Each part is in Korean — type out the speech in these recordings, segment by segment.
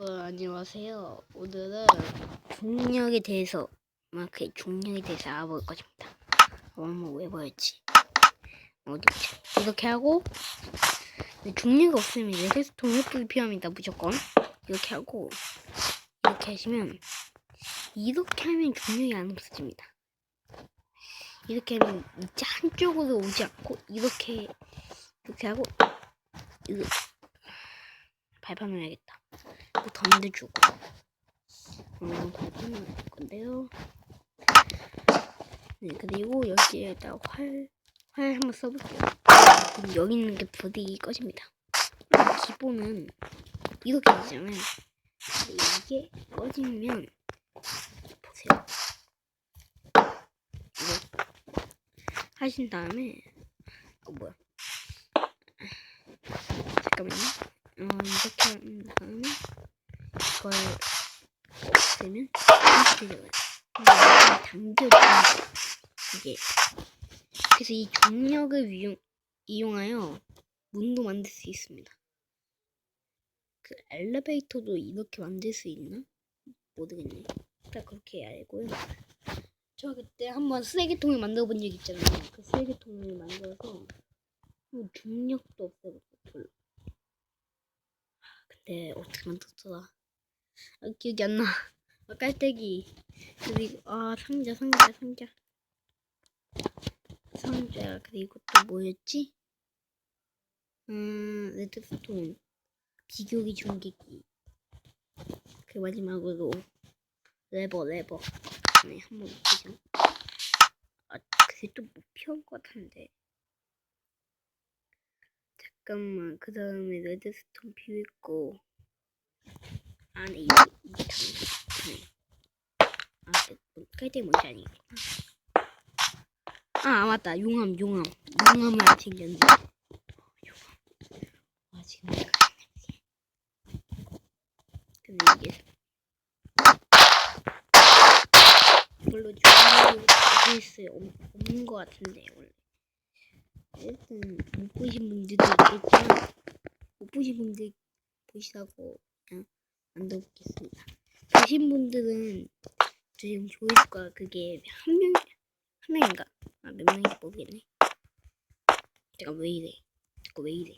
어, 안녕하세요. 오늘은 중력에 대해서 마크의 중력에 대해서 알아볼 것입니다. 왜 보였지? 어디 이렇게 하고 중력이 없으면 레드스톤 횃불이 필요합니다. 무조건 이렇게 하고 이렇게 하시면 이렇게 하면 중력이 안 없어집니다. 이렇게 하면 이제 한쪽으로 오지 않고 이렇게 이렇게 하고 발 판을 해야겠다. 또 던져주고 음, 발판을 할 건데요. 네 그리고 여기에다 활, 활 한번 써볼게요. 여기 있는 게 불이 꺼집니다. 기본은 이렇게 되잖아요. 이게 꺼지면 보세요. 이거 하신 다음에 어 뭐야? 잠깐만요. 어, 이렇게 한 다음에 이걸 없애면 이렇게 되어요. 당겨주는 거 이게 그래서 이 중력을 이용, 이용하여 문도 만들 수 있습니다. 그 엘리베이터도 이렇게 만들 수 있나? 모르겠네. 딱 그렇게 알고요. 저 그때 한번 쓰레기통을 만들어 본 적 있잖아요. 그 쓰레기통을 만들어서 뭐 중력도 없애고 별로. 근데 어떻게 만들었더라? 아, 기억이 안 나. 아, 깔때기. 그리고 아 상자 상자 상자. 상자 그리고 또 뭐였지? 음 레드스톤 비교기 중계기. 그 마지막으로 레버 레버. 네 한번 보죠. 아 그게 또못 피운 것 같은데. 잠깐만. 그 다음에 레드스톤 비웠고 안에 이 이게 담겨 아 깔때 뭔지 아니겠구나 아 맞다. 용암 용암. 용암을 안 챙겼네. 용암. 와 지금 근데 이게 이걸로 중요한 수 없는 것 같은데 원래 일단 못 보신 분들도 있겠지만 못 보신 분들 보시라고 그냥 만들어 보겠습니다. 보신 분들은 지금 조회수가 그게 한 명, 한 명인가? 아, 몇 명인지 모르겠네. 제가 왜 이래? 자꾸 왜 이래?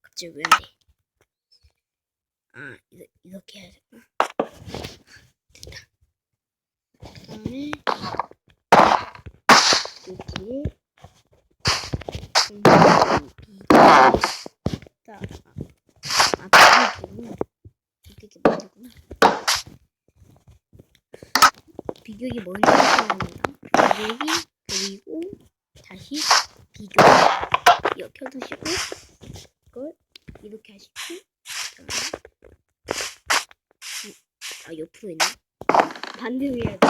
갑자기 왜 안 돼? 아, 이거, 이렇게 해야 되나? 됐다. 그 다음에, 자, 아, 비교기는 비교기 먼저구나. 비교기 먼저 합니다. 비교기 그리고 다시 비교 이거 켜두시고 이걸 그다음에 음, 아 옆으로 했네. 반대로 해야 돼.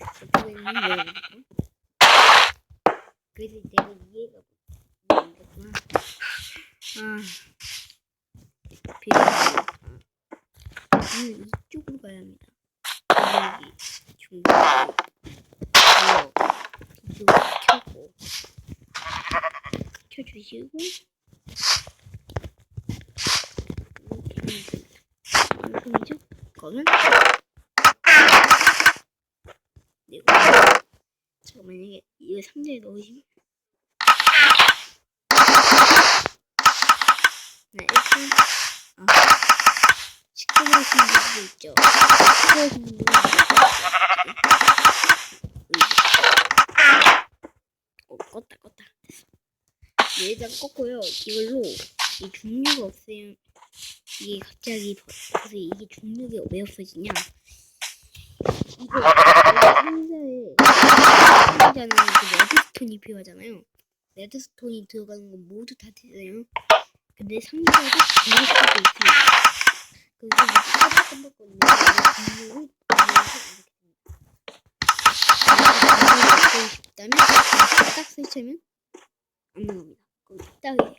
옆으로 왜 이러고? 그래서 내가 이해가 안 됐구나. 아, 비교. 음, 이쪽으로 가야 합니다. 여기 중국 이거 이쪽 켜고 켜주시고 이렇게 하면 됩니다. 그러면 네, 잠깐 만약에 이거 상자에 넣으시면 네, 일단 아, 시끄러우신 분도 있죠. 시끄러우신 분들은 어, 껐다 껐다 됐어. 일단 껐고요. 이걸로 이 중력이 없으면 이게 갑자기 버- 그래서 이게 중력이 왜 없어지냐? 이거 상자에 상자는 그 레드스톤이 필요하잖아요. 레드스톤이 들어가는 건 모두 다 되잖아요. 근데 상자에도 레드스톤이 있습니다. 그래서 이거 깜빡깜빡거리는 중력을 먹고 싶다면 딱 설치하면 안 나옵니다. 그럼 딱이에요.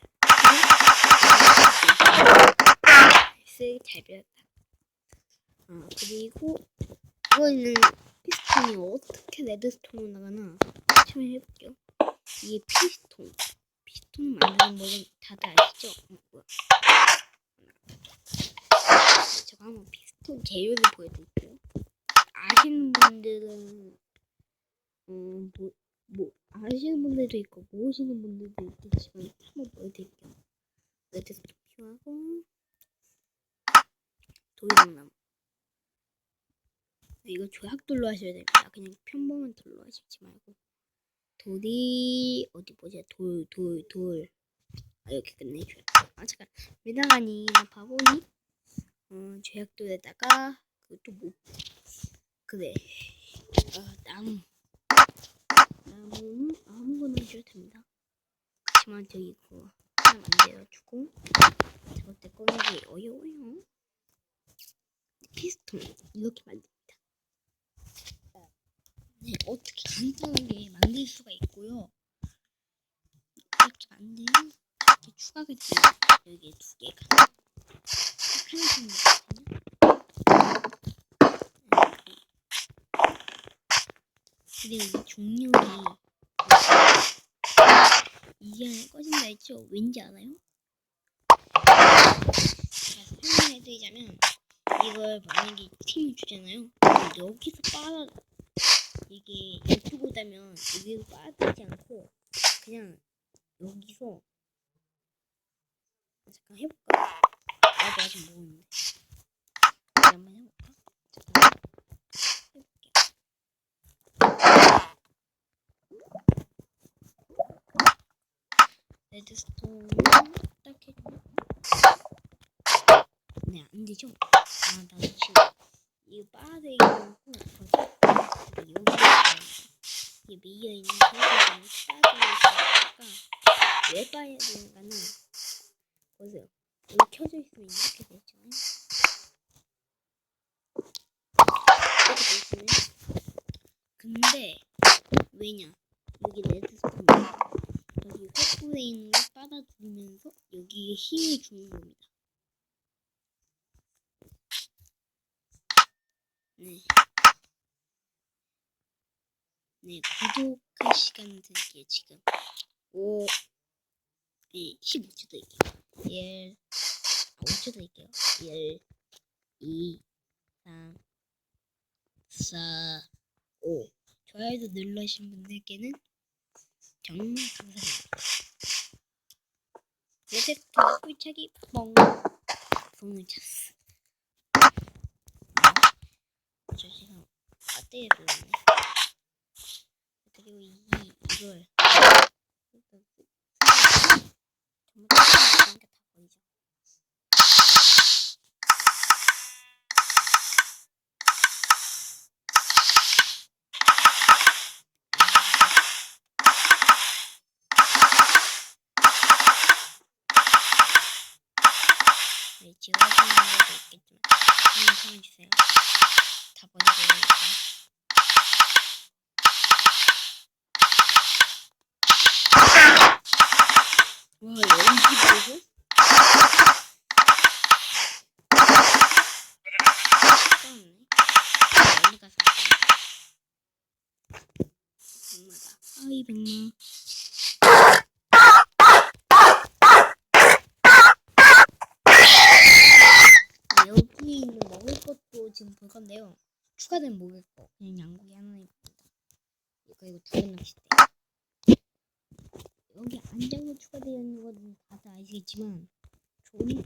쓰기 잘 배웠다. 아 그리고 이거는 피스톤이 어떻게 레드스톤으로 나가나 처음 해볼게요. 이게 피스톤. 피스톤 만드는 법은 다들 아시죠? 어, 뭐야. 재료를 보여드릴게요. 아시는 분들은 음, 뭐, 뭐 아시는 분들도 있고 모르시는 분들도 있겠지만 한번 보여드릴게요. 레드스톤 필요하고 돌나무 이거 조약돌로 하셔야 됩니다. 그냥 평범한 돌로 하시지 말고 돌이 어디 보자 돌 돌 돌. 아 이렇게 끝내줘요. 아 잠깐 미나가니 나 바보니? 어 조약돌에다가 그또 뭐? 그래 어, 나무 나무는 아무거나 해줘도 됩니다. 그렇지만 저기 그거 하나 만들어주고 저때 꺼내기 어려워요. 피스톤 이렇게 만듭니다. 네, 어떻게 간단하게 만들 수가 있고요. 이렇게 만들면 이렇게 추가가 돼요. 여기 두 개가 하나 그리고 이 종류이 이게 안에 꺼진다 했죠? 왠지 알아요? 제가 설명해드리자면 이걸 만약에 팀을 주잖아요. 여기서 빨아 이게 이쪽보다면 여기로 빠지지 않고 그냥 여기서 잠깐 해볼까? 나도 아직 모르는데 한번 해볼까? 잠깐 해볼게. 레드스톤 딱 해주면 네, 안 되죠? 아, 나도 지금 이거 빠져 있고 여기 이게 미어 있는 상태에서 빠져 있으니까 왜 빠야 되는가는 보세요. 여기 켜져 있으면 이렇게 되잖아요. 이렇게 돼 있으면 근데 왜냐? 여기 레드스톤 여기 횃불에 있는 걸 빨아들이면서 여기에 힘을 주는 겁니다. 네. 네, 구독할 시간 드릴게요, 지금. 5, 네, 15초 드릴게요. 1, 아, 5초 드릴게요. 1, 2, 3, 4, 5. 좋아요도 눌러주신 분들께는 정말 감사합니다. 레드스톤 꿀차기 뻥. 손을 찼어. 저 지금 배터리 불렀네. 그리고 이 이걸 전부 다 보이죠. 네, 지워지는 것도 있겠지만 한번 참여주세요. 다 보내드리니까. 와, 연기 보고? 떴네. 멀리 가서 할게요. 아이, 백마. 여기 있는 먹을 것도 지금 볼 건데요. 추가된 먹을 거 그냥 양고기 하나 입니다. 그리고 다른 낚싯대. 여기 안장이 추가되어 있는 것은 다들 아시겠지만 좋은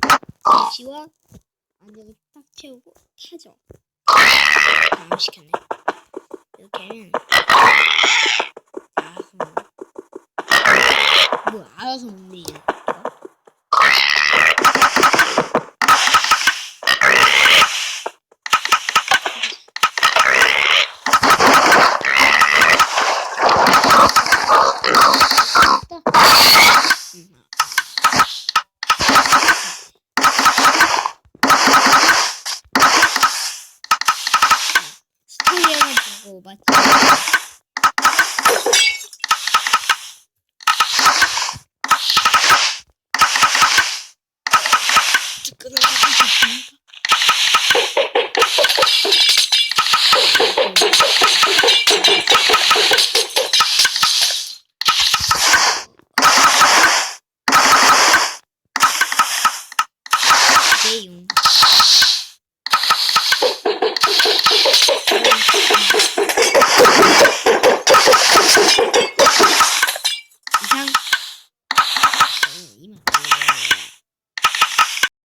배치와 안장을 딱 채우고 타죠. 다음 시켰네. 이렇게 하면 알아서 먹어. 뭐 알아서 먹네 이거. 음. 스토리 하나 보고 마치 Kırmızı.